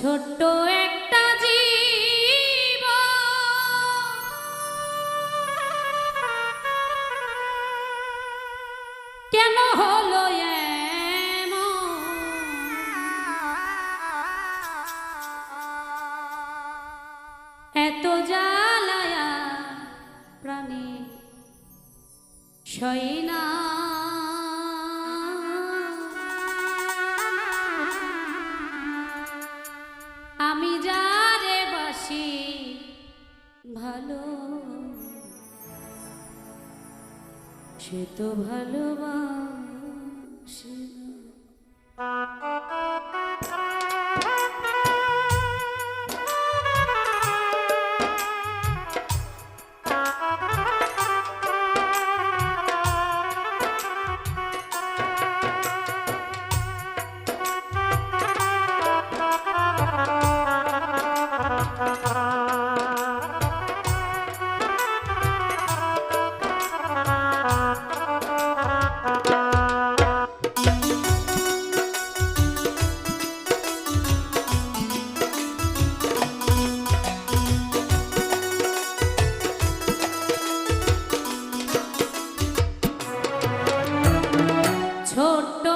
ছোট একটা জীব। কেন হলো এত জ্বালায়া প্রাণী সই সে তো ভালোবাস। ছোট্ট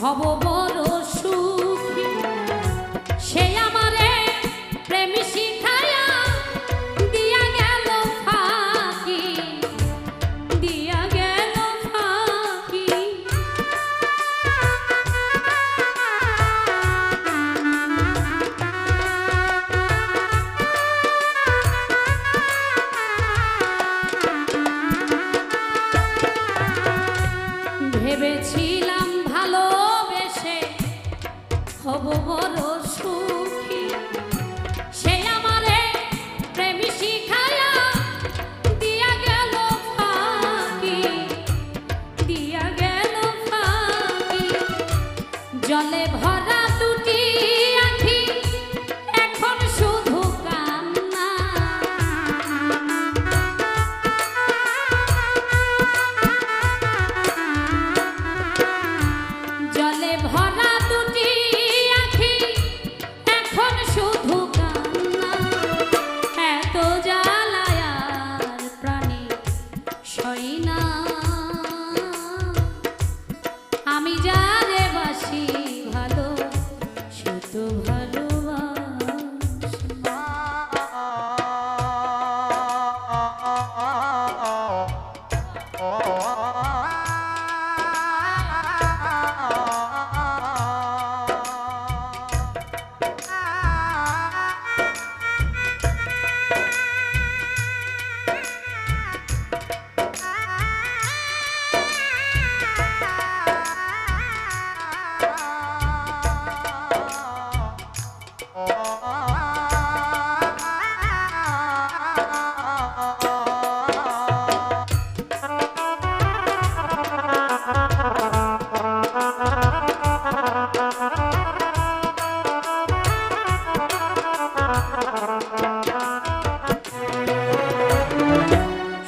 ভব বড় সুর আসি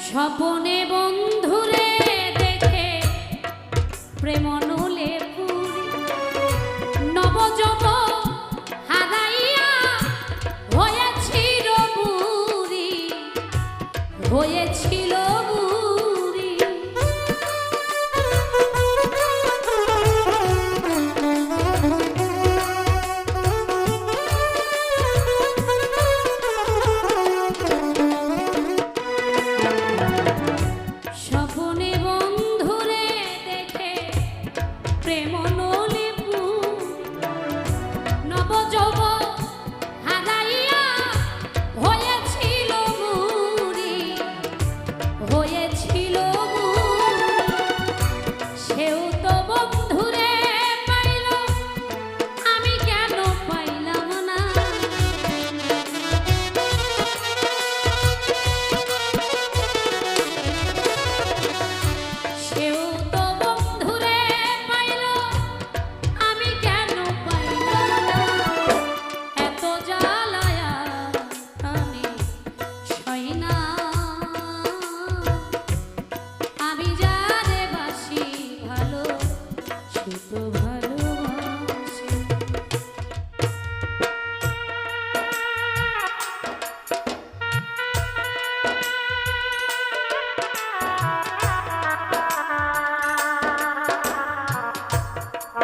স্বপনে বন্ধুরে দেখে প্রেমন